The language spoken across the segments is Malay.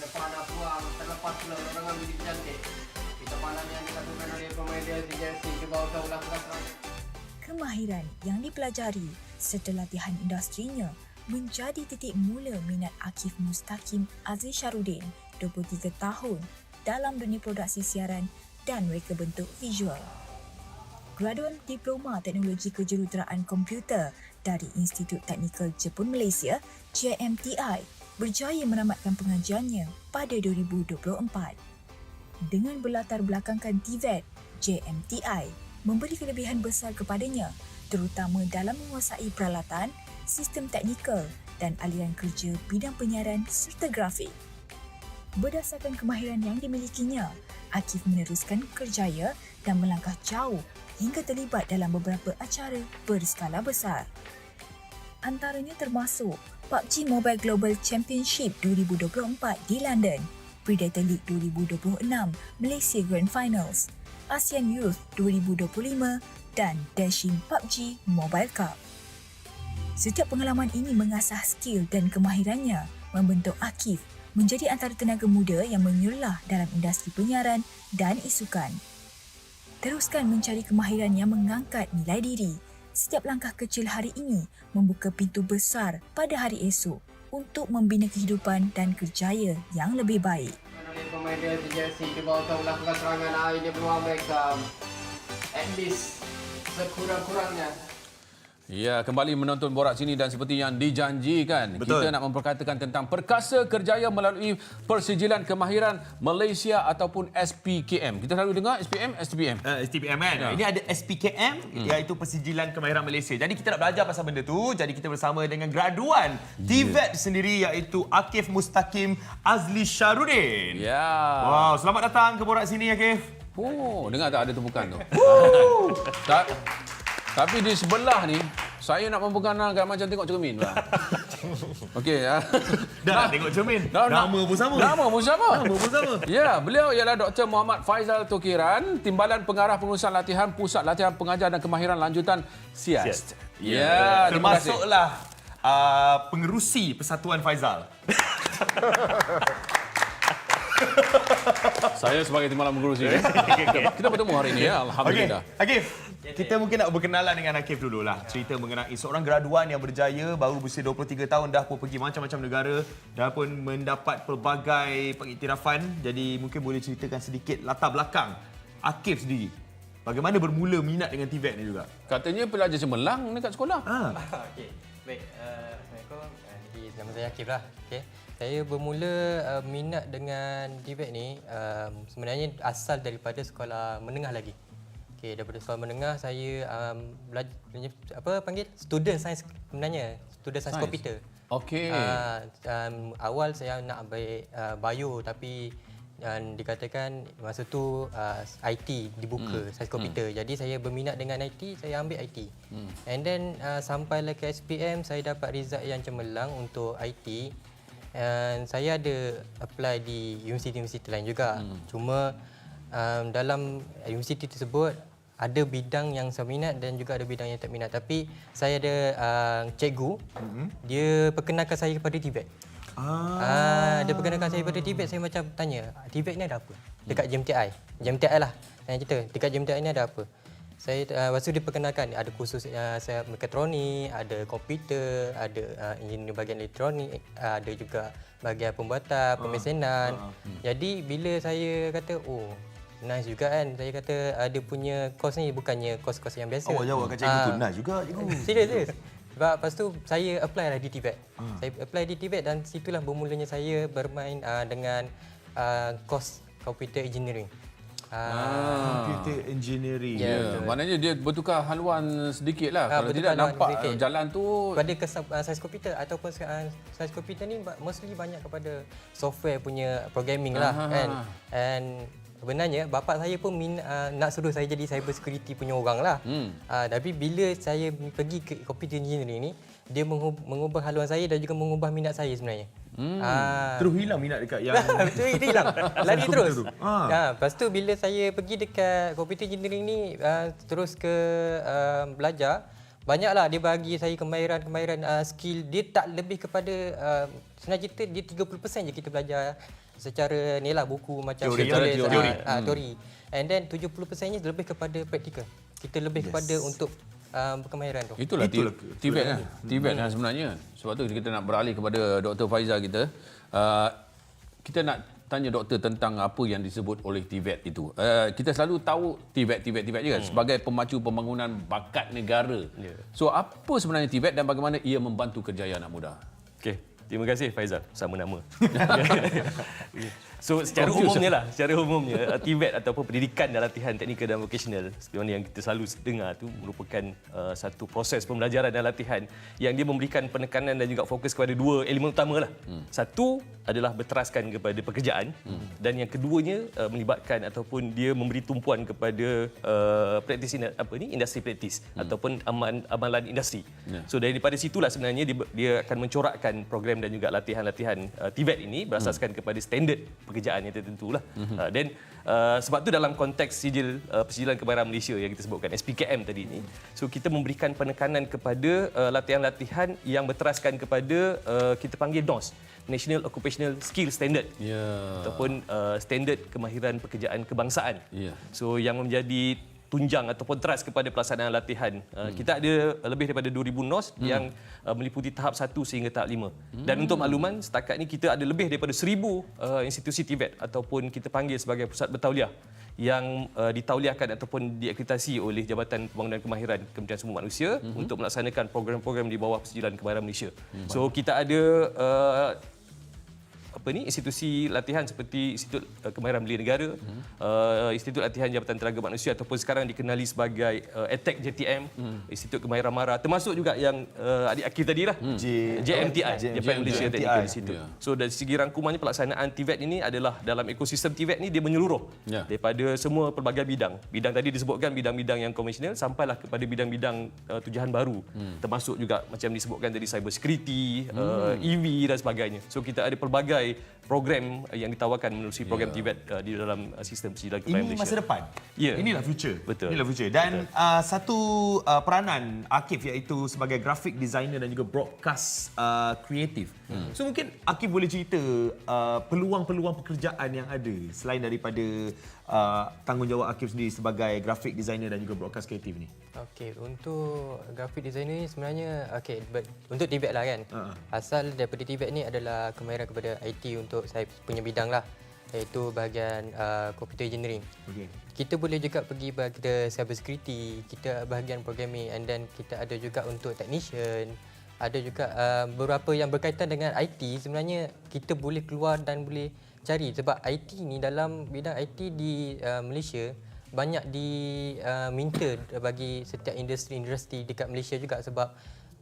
depan ada peluang terlepas pula dengan begitu cantik. Kita pandang yang dilakukan oleh pemain dia si Chelsea cuba ulang-ulang serangan. Kemahiran yang dipelajari serta latihan industrinya menjadi titik mula minat Akif Mustaqim Aziz Syarudin, 23 tahun, dalam dunia produksi siaran dan reka bentuk visual. Graduan Diploma Teknologi Kejuruteraan Komputer dari Institut Teknikal Jepun Malaysia, JMTI, berjaya menamatkan pengajiannya pada 2024. Dengan berlatar belakangkan TVET, JMTI memberi kelebihan besar kepadanya terutama dalam menguasai peralatan, sistem teknikal dan aliran kerja bidang penyiaran serta grafik. Berdasarkan kemahiran yang dimilikinya, Akif meneruskan kerjaya dan melangkah jauh hingga terlibat dalam beberapa acara berskala besar. Antaranya termasuk PUBG Mobile Global Championship 2024 di London, Predator League 2026 Malaysia Grand Finals, ASEAN Youth 2025 dan Dashing PUBG Mobile Cup. Setiap pengalaman ini mengasah skill dan kemahirannya membentuk Akif menjadi antara tenaga muda yang menyulah dalam industri penyiaran dan isukan. Teruskan mencari kemahiran yang mengangkat nilai diri. Setiap langkah kecil hari ini membuka pintu besar pada hari esok untuk membina kehidupan dan kerjaya yang lebih baik. pemain dia si Chelsea cuba usaha ulang-ulang serangan. Ini peluang mereka. At least sekurang-kurangnya Ya, kembali menonton borak sini dan seperti yang dijanjikan, Betul. kita nak memperkatakan tentang perkasa kerjaya melalui Persijilan Kemahiran Malaysia ataupun SPKM. Kita selalu dengar SPM, SPM. Uh, STPM kan. Ya. Ini ada SPKM hmm. iaitu Persijilan Kemahiran Malaysia. Jadi kita nak belajar pasal benda tu. Jadi kita bersama dengan graduan TVET sendiri iaitu Akif Mustaqim Azli Syarudin. Ya. Wow, selamat datang ke Borak sini Akif. Oh, dengar tak ada tumpukan tu? tak, tapi di sebelah ni, saya nak memperkenalkan macam tengok cermin. Bang. Okey. ya. Dah nak tengok cermin. Dah, Nama nak- pun sama. Nama pun sama. Nama pun sama. Ya, beliau ialah Dr. Muhammad Faizal Tokiran, Timbalan Pengarah Pengurusan Latihan Pusat Latihan Pengajar dan Kemahiran Lanjutan SIAST. Ya, terima kasih. Termasuklah uh, pengerusi Persatuan Faizal. Saya sebagai Timbalan Pengurusi. eh. Kita bertemu hari ini ya, Okey, alhamdulillah. Akif. Kita mungkin nak berkenalan dengan Akif dululah. Cerita mengenai seorang graduan yang berjaya baru berusia 23 tahun dah pun pergi macam-macam negara dah pun mendapat pelbagai pengiktirafan. Jadi mungkin boleh ceritakan sedikit latar belakang Akif sendiri. Bagaimana bermula minat dengan TVET ni juga? Katanya pelajar cemerlang dekat sekolah. Ah. Okey. Baik, uh, Assalamualaikum. Uh, jadi nama saya Akif lah. Okey. Saya bermula uh, minat dengan TVET ni um, sebenarnya asal daripada sekolah menengah lagi. Okey, daripada sekolah menengah saya um, belajar apa panggil student science sebenarnya, student science, Science. komputer. Okey. Uh, um, awal saya nak ambil uh, bio tapi dan dikatakan masa tu uh, IT dibuka hmm. sains komputer. Hmm. Jadi saya berminat dengan IT, saya ambil IT. Hmm. And then uh, sampailah ke SPM saya dapat result yang cemerlang untuk IT. And saya ada apply di universiti-universiti lain juga. Hmm. Cuma um, dalam universiti tersebut ada bidang yang saya minat dan juga ada bidang yang tak minat. Tapi saya ada uh, cikgu, mm-hmm. dia perkenalkan saya kepada TVET. Ah. Ah, dia perkenalkan saya pada TVET, saya macam tanya, TVET ni ada apa? Dekat JMTI. JMTI lah. Tanya kita, dekat JMTI ni ada apa? Saya uh, lepas tu dia perkenalkan ada kursus uh, saya mekatronik, ada komputer, ada uh, engineer bahagian elektronik, uh, ada juga bahagian pembuatan, pemesanan. Jadi bila saya kata, oh nice juga kan. Saya kata ada punya kos ni bukannya kos-kos yang biasa. Awak jawab kat cikgu tu. Ah. Nice juga cikgu. Serius, serius. Sebab lepas tu saya apply lah di TVET. Ah. Saya apply di TVET dan situlah bermulanya saya bermain uh, dengan uh, kos computer engineering. Uh, Computer engineering. Ya. Ya, betul. maknanya dia bertukar haluan sedikit lah. Ah, Kalau tidak nampak sedikit. jalan tu pada ke uh, sains komputer ataupun uh, sains komputer ni mostly banyak kepada software punya programming lah Aha. kan. And sebenarnya bapak saya pun min, uh, nak suruh saya jadi cyber security punya orang lah. Hmm. Uh, tapi bila saya pergi ke computer engineering ni dia mengub- mengubah haluan saya dan juga mengubah minat saya sebenarnya. Hmm. Uh, Terus hilang minat dekat yang Betul itu hilang. Lari terus. tu. Ah. Ha, lepas tu bila saya pergi dekat computer engineering ni uh, terus ke uh, belajar banyaklah dia bagi saya kemahiran-kemahiran uh, skill dia tak lebih kepada uh, sebenarnya cerita dia 30% je kita belajar secara ni lah buku macam Teori lah, tulis, teori. ah, ah, teori. And then 70%-nya lebih kepada praktikal. Kita lebih kepada untuk um, kemahiran tu. Itulah, Itulah Itulah TVET kan. TVET kan sebenarnya. Sebab tu kita nak beralih kepada Dr. Faizal kita. Uh, kita nak tanya doktor tentang apa yang disebut oleh TVET itu. Uh, kita selalu tahu TVET, TVET, TVET je kan sebagai pemacu pembangunan bakat negara. Ya. So apa sebenarnya TVET dan bagaimana ia membantu kerjaya anak muda? Okey, terima kasih Faizal. Sama nama. so secara Confused. umumnya lah, secara umumnya uh, TVET ataupun pendidikan dan latihan teknikal dan vocational seperti mana yang kita selalu dengar tu merupakan uh, satu proses pembelajaran dan latihan yang dia memberikan penekanan dan juga fokus kepada dua elemen utama lah. Hmm. Satu adalah berteraskan kepada pekerjaan hmm. dan yang keduanya uh, melibatkan ataupun dia memberi tumpuan kepada uh, praktis ina- apa ni industri praktis hmm. ataupun aman, amalan industri. Ya. So daripada situlah sebenarnya dia, dia akan mencorakkan program dan juga latihan-latihan uh, TVET ini berasaskan kepada standard pekerjaan yang tertentu lah. Uh, dan uh, sebab tu dalam konteks sijil uh, persijilan kebayaran Malaysia yang kita sebutkan SPKM tadi ni, so kita memberikan penekanan kepada uh, latihan-latihan yang berteraskan kepada uh, kita panggil NOS, National Occupational Skill Standard Ya. ataupun uh, standard kemahiran pekerjaan kebangsaan. Ya. So yang menjadi tunjang ataupun teras kepada pelaksanaan latihan. Uh, kita ada lebih daripada 2000 NOS hmm. yang uh, meliputi tahap 1 sehingga tahap 5. Hmm. Dan untuk makluman setakat ini kita ada lebih daripada 1000 uh, institusi TVET ataupun kita panggil sebagai pusat bertauliah yang uh, ditauliahkan ataupun diakreditasi oleh Jabatan Pembangunan Kemahiran Kementerian Sumber Manusia hmm. untuk melaksanakan program-program di bawah Persijilan Kemahiran Malaysia. Hmm. So kita ada uh, apa ni institusi latihan seperti Institut uh, Kemahiran Belia Negara, hmm. uh, Institut Latihan Jabatan Tenaga Manusia ataupun sekarang dikenali sebagai uh, ATEC JTM, hmm. Institut Kemahiran Mara, termasuk juga yang uh, adik Akil tadi lah, hmm. J- JMTI, J- Japan. Malaysia Technical Institute. Ya. So dari segi rangkumannya pelaksanaan TVET ini adalah dalam ekosistem TVET ni dia menyeluruh Ya. daripada semua pelbagai bidang. Bidang tadi disebutkan bidang-bidang yang konvensional sampailah kepada bidang-bidang uh, tujuan baru. Hmm. Termasuk juga macam disebutkan tadi cyber security, hmm. uh, EV dan sebagainya. So kita ada pelbagai day program uh, yang ditawarkan menerusi program TVET uh, di dalam uh, sistem kebayaran Ini Malaysia. masa depan. Ya. Inilah future. Betul. Inilah future. Dan uh, satu uh, peranan Akif iaitu sebagai graphic designer dan juga broadcast uh, kreatif. Hmm. So mungkin Akif boleh cerita uh, peluang-peluang pekerjaan yang ada selain daripada uh, tanggungjawab Akif sendiri sebagai graphic designer dan juga broadcast kreatif ni. Okey, untuk graphic designer ni sebenarnya okey but untuk TVET lah kan. Ha. Asal daripada TVET ni adalah kemahiran kepada IT untuk saya punya bidang lah iaitu bahagian uh, computer engineering. Okey. Kita boleh juga pergi bahagian cyber security, kita bahagian programming and then kita ada juga untuk technician, ada juga uh, beberapa yang berkaitan dengan IT sebenarnya kita boleh keluar dan boleh cari sebab IT ni dalam bidang IT di uh, Malaysia banyak diminta bagi setiap industri-industri dekat Malaysia juga sebab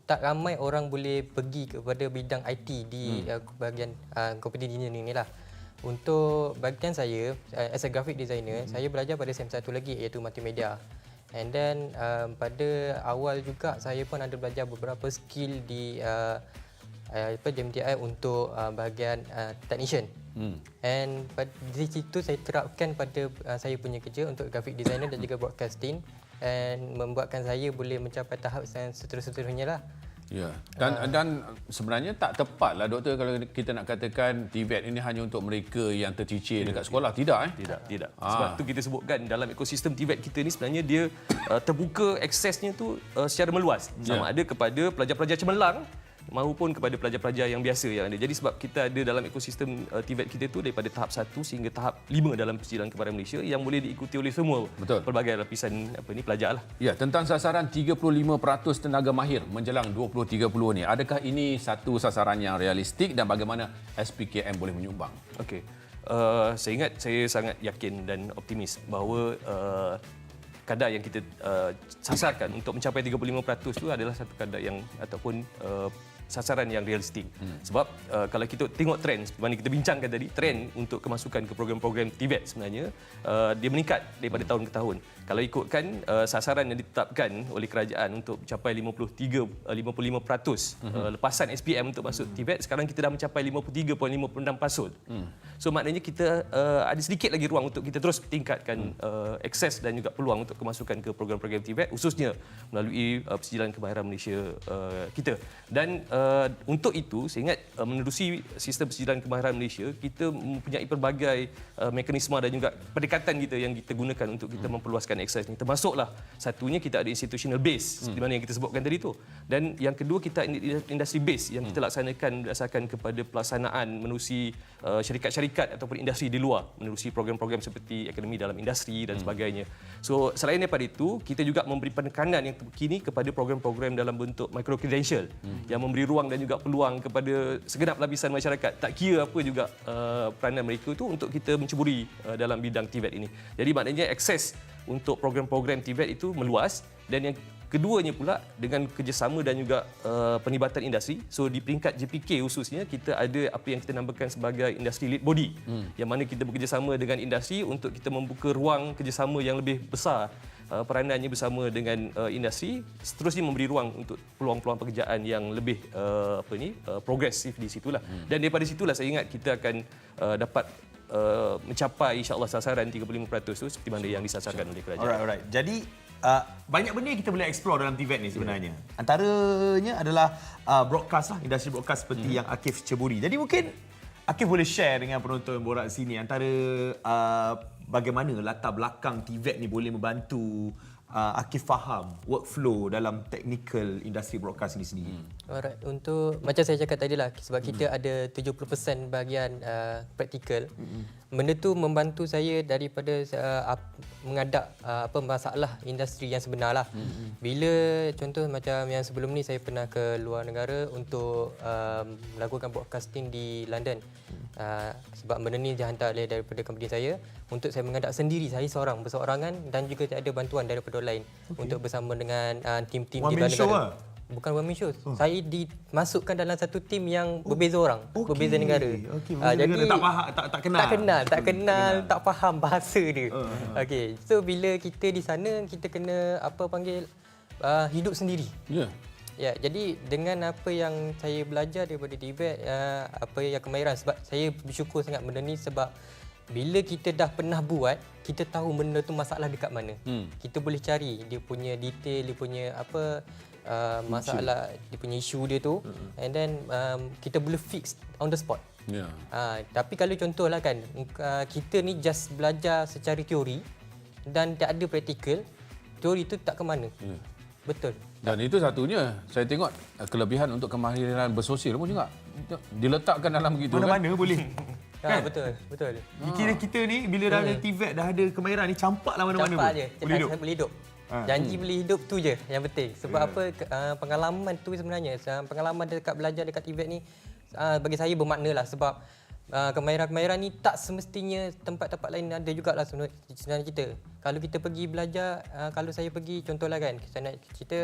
tak ramai orang boleh pergi kepada bidang IT di hmm. uh, bahagian uh, computer engineering ni lah. Untuk bahagian saya uh, as a graphic designer, hmm. saya belajar pada SEM satu lagi iaitu multimedia. And then um, pada awal juga saya pun ada belajar beberapa skill di uh, uh, apa JMTI untuk uh, bahagian uh, technician. Hmm. And pada di situ saya terapkan pada uh, saya punya kerja untuk graphic designer dan juga broadcasting and membuatkan saya boleh mencapai tahap yang seterus-seterusnya lah. Ya. Dan uh. dan sebenarnya tak tepatlah doktor kalau kita nak katakan TVET ini hanya untuk mereka yang tercicir dekat sekolah tidak eh? Tidak, tidak. Ah. Sebab tu kita sebutkan dalam ekosistem TVET kita ni sebenarnya dia uh, terbuka aksesnya tu uh, secara meluas. Sama Ya. ada kepada pelajar-pelajar cemerlang maupun kepada pelajar-pelajar yang biasa yang ada. Jadi sebab kita ada dalam ekosistem uh, TVET kita tu daripada tahap 1 sehingga tahap 5 dalam persijilan kebayaran Malaysia yang boleh diikuti oleh semua Betul. pelbagai lapisan apa ni pelajar lah. Ya, tentang sasaran 35% tenaga mahir menjelang 2030 ni. Adakah ini satu sasaran yang realistik dan bagaimana SPKM boleh menyumbang? Okey. Uh, saya ingat saya sangat yakin dan optimis bahawa uh, kadar yang kita uh, sasarkan untuk mencapai 35% itu adalah satu kadar yang ataupun uh, sasaran yang realistik. Hmm. Sebab uh, kalau kita tengok trend seperti kita bincangkan tadi, trend untuk kemasukan ke program-program TVET sebenarnya uh, dia meningkat daripada hmm. tahun ke tahun. Kalau ikutkan uh, sasaran yang ditetapkan oleh kerajaan untuk mencapai 53 uh, 55% hmm. uh, lepasan SPM untuk masuk TVET sekarang kita dah mencapai 53.56%. Hmm. So maknanya kita uh, ada sedikit lagi ruang untuk kita terus tingkatkan uh, akses dan juga peluang untuk kemasukan ke program-program TVET khususnya melalui uh, persijilan kemahiran Malaysia uh, kita. Dan uh, untuk itu saya ingat uh, menerusi sistem persediaan kemahiran Malaysia kita mempunyai pelbagai uh, mekanisme dan juga pendekatan kita yang kita gunakan untuk kita memperluaskan akses ni. Termasuklah satunya kita ada institutional base seperti mana yang kita sebutkan tadi tu. Dan yang kedua kita industri base yang kita laksanakan berdasarkan kepada pelaksanaan menerusi uh, syarikat-syarikat ataupun industri di luar menerusi program-program seperti akademi dalam industri dan sebagainya. So selain daripada itu kita juga memberi penekanan yang terkini kepada program-program dalam bentuk micro credential yang memberi ruang dan juga peluang kepada segenap lapisan masyarakat. Tak kira apa juga uh, peranan mereka itu untuk kita menceburi uh, dalam bidang TVET ini. Jadi maknanya akses untuk program-program TVET itu meluas dan yang keduanya pula dengan kerjasama dan juga uh, penlibatan industri. So di peringkat JPK khususnya kita ada apa yang kita namakan sebagai industri lead body hmm. yang mana kita bekerjasama dengan industri untuk kita membuka ruang kerjasama yang lebih besar uh, peranannya bersama dengan uh, industri seterusnya memberi ruang untuk peluang-peluang pekerjaan yang lebih uh, apa ni uh, progresif di situlah hmm. dan daripada situlah saya ingat kita akan uh, dapat uh, mencapai insya-Allah sasaran 35% tu seperti mana yang disasarkan oleh kerajaan. Alright, alright. Jadi uh, banyak benda yang kita boleh explore dalam TVET ni sebenarnya. Yeah. Antaranya adalah uh, broadcast lah, industri broadcast seperti hmm. yang Akif ceburi. Jadi mungkin Akif boleh share dengan penonton borak sini antara uh, bagaimana latar belakang TVET ni boleh membantu uh, Akif faham workflow dalam technical industri broadcast ini sendiri. Hmm. Alright, untuk macam saya cakap tadi lah sebab kita ada 70% bahagian uh, praktikal. Hmm. Benda tu membantu saya daripada uh, ap, mengadap uh, apa masalah industri yang sebenar lah. Hmm. Bila contoh macam yang sebelum ni saya pernah ke luar negara untuk uh, melakukan broadcasting di London. Uh, sebab benda ni dihantar oleh daripada company saya untuk saya mengadap sendiri saya seorang berseorangan dan juga ada bantuan daripada orang lain okay. untuk bersama dengan uh, tim-tim One di luar negara. Lah. Bukan one man show. Oh. Saya dimasukkan dalam satu tim yang oh. berbeza orang, okay. berbeza negara. Okay, uh, jadi tak faham, tak, tak kenal. Tak kenal, tak kenal, tak, tak faham bahasa dia. Uh, uh. Okey. So bila kita di sana kita kena apa panggil uh, hidup sendiri. Ya. Yeah. Ya, jadi dengan apa yang saya belajar daripada Tibet, uh, apa yang kemahiran sebab saya bersyukur sangat benda ni sebab bila kita dah pernah buat, kita tahu benda tu masalah dekat mana. Hmm. Kita boleh cari dia punya detail, dia punya apa uh, masalah, dia punya isu dia tu hmm. and then um, kita boleh fix on the spot. Ya. Yeah. Uh, tapi kalau contohlah kan, uh, kita ni just belajar secara teori dan tak ada praktikal, teori tu tak ke mana. Yeah. Betul. Dan itu satunya, saya tengok eh, kelebihan untuk kemahiran bersosial pun juga diletakkan dalam begitu Mana-mana kan? boleh. Ya, kan? betul, betul. Kira kita ni bila dah ada TVET dah ada kemahiran ni campaklah mana-mana Campak je. Boleh hidup. Boleh hidup. Ha. Janji hmm. boleh hidup tu je yang penting. Sebab yeah. apa uh, pengalaman tu sebenarnya, pengalaman dekat belajar dekat TVET ni uh, bagi saya bermakna lah sebab uh, kemahiran-kemahiran ni tak semestinya tempat-tempat lain ada jugalah sebenarnya kita. Kalau kita pergi belajar, uh, kalau saya pergi contohlah kan, kita nak kita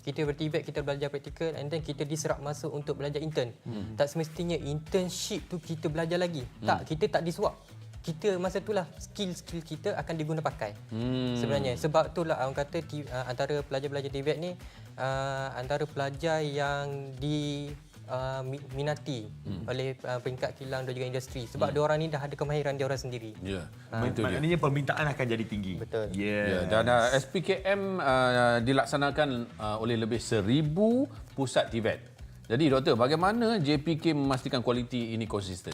kita bertibet kita belajar praktikal and then kita diserap masuk untuk belajar intern. Hmm. Tak semestinya internship tu kita belajar lagi. Hmm. Tak, kita tak disuap. Kita masa itulah skill-skill kita akan diguna pakai. Hmm. Sebenarnya sebab itulah orang kata uh, antara pelajar-pelajar tibet ni uh, antara pelajar yang di uh, minati hmm. oleh uh, peringkat kilang dan juga industri sebab hmm. dia orang ni dah ada kemahiran dia orang sendiri. Ya. Yeah. Uh, maknanya permintaan akan jadi tinggi. Betul. Yes. Yeah. Dan uh, SPKM uh, dilaksanakan uh, oleh lebih seribu pusat TVET. Jadi doktor, bagaimana JPK memastikan kualiti ini konsisten?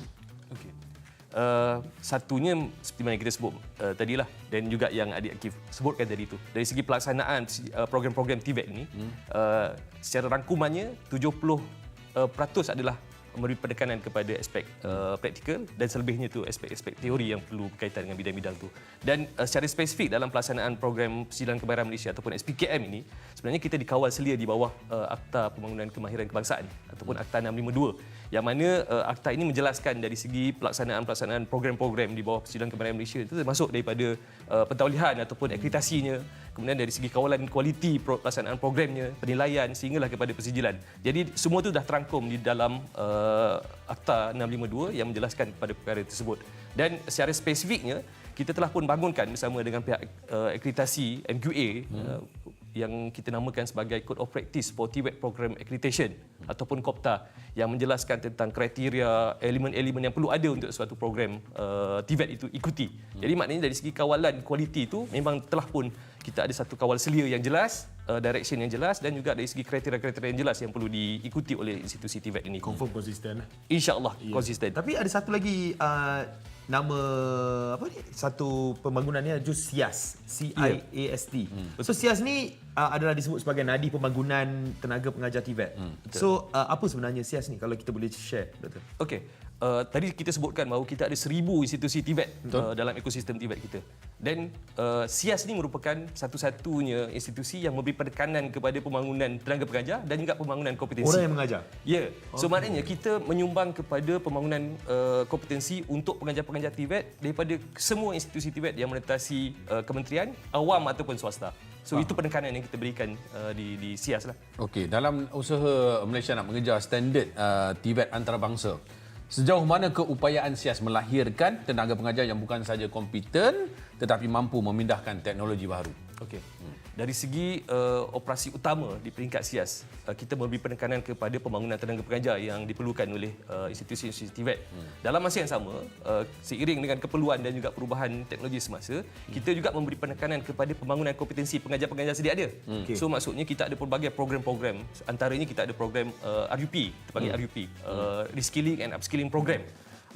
Uh, satunya seperti mana kita sebut uh, tadilah dan juga yang adik Akif sebutkan tadi itu dari segi pelaksanaan uh, program-program TVET ini hmm. uh, secara rangkumannya 70 uh, peratus adalah memberi penekanan kepada aspek uh, praktikal dan selebihnya tu aspek-aspek teori yang perlu berkaitan dengan bidang-bidang tu. Dan uh, secara spesifik dalam pelaksanaan program Persediaan Kebayaran Malaysia ataupun SPKM ini, sebenarnya kita dikawal selia di bawah uh, Akta Pembangunan Kemahiran Kebangsaan ataupun Akta 652 yang mana uh, akta ini menjelaskan dari segi pelaksanaan-pelaksanaan program-program di bawah Persediaan Kebayaran Malaysia itu termasuk daripada uh, pentaulihan ataupun akreditasinya. Kemudian dari segi kawalan kualiti pelaksanaan programnya penilaian sehinggalah kepada persijilan. Jadi semua itu dah terangkum di dalam uh, akta 652 yang menjelaskan kepada perkara tersebut. Dan secara spesifiknya kita telah pun bangunkan bersama dengan pihak uh, akreditasi MQA hmm. uh, yang kita namakan sebagai Code of Practice for TVET Program Accreditation ataupun COPTA yang menjelaskan tentang kriteria elemen-elemen yang perlu ada untuk suatu program uh, TVET itu ikuti. Jadi maknanya dari segi kawalan kualiti itu memang telah pun kita ada satu kawal selia yang jelas, uh, direction yang jelas dan juga dari segi kriteria-kriteria yang jelas yang perlu diikuti oleh institusi TVET ini. Confirm konsisten lah. InsyaAllah konsisten. Tapi ada satu lagi uh, nama apa ni? Satu pembangunannya jus SIAS, C I A S T. So SIAS ni uh, adalah disebut sebagai nadi pembangunan tenaga pengajar TVET. so uh, apa sebenarnya SIAS ni kalau kita boleh share doktor? Okey. Uh, tadi kita sebutkan bahawa kita ada seribu institusi TVET uh, dalam ekosistem TVET kita. Dan uh, SIAS ni merupakan satu-satunya institusi yang memberi penekanan kepada pembangunan tenaga pengajar dan juga pembangunan kompetensi. Orang yang mengajar. Ya. So maknanya kita menyumbang kepada pembangunan uh, kompetensi untuk pengajar-pengajar TVET daripada semua institusi TVET yang menetasi uh, kementerian, awam ataupun swasta. So itu penekanan yang kita berikan uh, di di SIAS lah. Okey, dalam usaha Malaysia nak mengejar standard uh, TVET antarabangsa, sejauh mana keupayaan SIAS melahirkan tenaga pengajar yang bukan saja kompeten tetapi mampu memindahkan teknologi baru? Okey. Dari segi uh, operasi utama di peringkat SIAS, uh, kita memberi penekanan kepada pembangunan tenaga pengajar yang diperlukan oleh uh, institusi-institusi TVET. Hmm. Dalam masa yang sama, uh, seiring dengan keperluan dan juga perubahan teknologi semasa, hmm. kita juga memberi penekanan kepada pembangunan kompetensi pengajar-pengajar sedia ada. Hmm. Okay. So maksudnya kita ada pelbagai program-program. Antaranya kita ada program uh, RUP, kita panggil hmm. RUP, uh, Reskilling and Upskilling Program.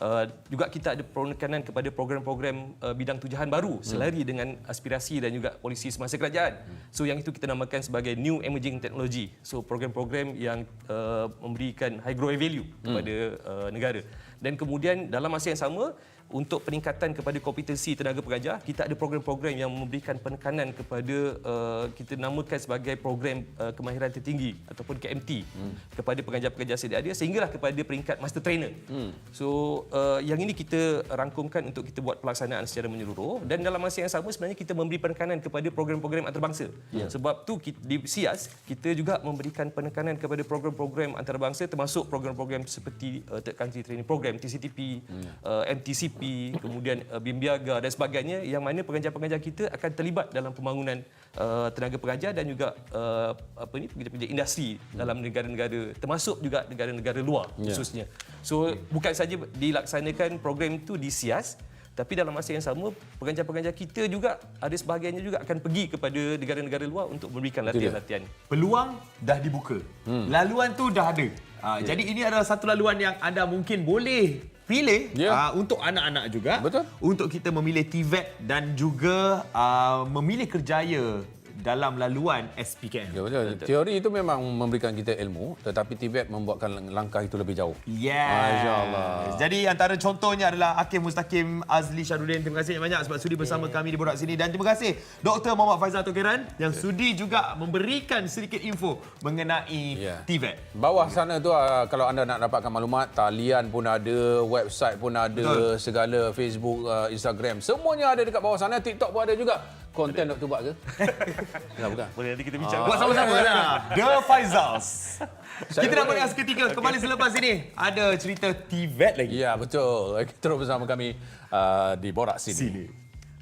Uh, juga kita ada penekanan kepada program-program uh, bidang tujahan baru selari dengan aspirasi dan juga polisi semasa kerajaan. So yang itu kita namakan sebagai new emerging technology. So program-program yang uh, memberikan high growth value kepada uh, negara. Dan kemudian dalam masa yang sama untuk peningkatan kepada kompetensi tenaga pengajar, kita ada program-program yang memberikan penekanan kepada uh, kita namakan sebagai program uh, kemahiran tertinggi ataupun KMT hmm. kepada pengajar-pengajar sedia ada sehinggalah kepada peringkat master trainer. Hmm. So uh, yang ini kita rangkumkan untuk kita buat pelaksanaan secara menyeluruh dan dalam masa yang sama sebenarnya kita memberi penekanan kepada program-program antarabangsa. Yeah. Sebab tu kita, di SIAS kita juga memberikan penekanan kepada program-program antarabangsa termasuk program-program seperti uh, Third Country Training Program TCTP, hmm. uh, MTCP kemudian uh, Bimbiaga dan sebagainya yang mana pengajar-pengajar kita akan terlibat dalam pembangunan uh, tenaga pengajar dan juga uh, apa ni pengajar-pengajar industri hmm. dalam negara-negara termasuk juga negara-negara luar yeah. khususnya. So okay. bukan saja dilaksanakan program itu di SIAS tapi dalam masa yang sama pengajar-pengajar kita juga ada sebahagiannya juga akan pergi kepada negara-negara luar untuk memberikan latihan-latihan. Peluang dah dibuka. Hmm. Laluan tu dah ada. Ha, yeah. Jadi ini adalah satu laluan yang anda mungkin boleh pilih yeah. uh, untuk anak-anak juga Betul. untuk kita memilih TVET dan juga uh, memilih kerjaya dalam laluan SPKM. Ya betul. betul. Teori itu memang memberikan kita ilmu tetapi TVET membuatkan langkah itu lebih jauh. Yes. Masya-Allah. Jadi antara contohnya adalah Hakim Mustaqim Azli Syarudin. Terima kasih banyak sebab sudi bersama yeah. kami di Borak sini dan terima kasih Dr. Muhammad Faizal Tokiran yang yeah. sudi juga memberikan sedikit info mengenai yeah. TVET. Bawah sana tu uh, kalau anda nak dapatkan maklumat, talian pun ada, website pun ada, Betul. segala Facebook, uh, Instagram, semuanya ada dekat bawah sana. TikTok pun ada juga. Konten Dr. buat ke? Enggak bukan. Boleh nanti kita bincang. Buat sama-sama lah. The Faizals. Kita nak berehat seketika. Kembali selepas ini. Ada cerita TVET lagi. Ya, betul. Terus bersama kami uh, di Borak Sini. Sini.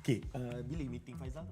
Okay, uh, bila meeting Faizal?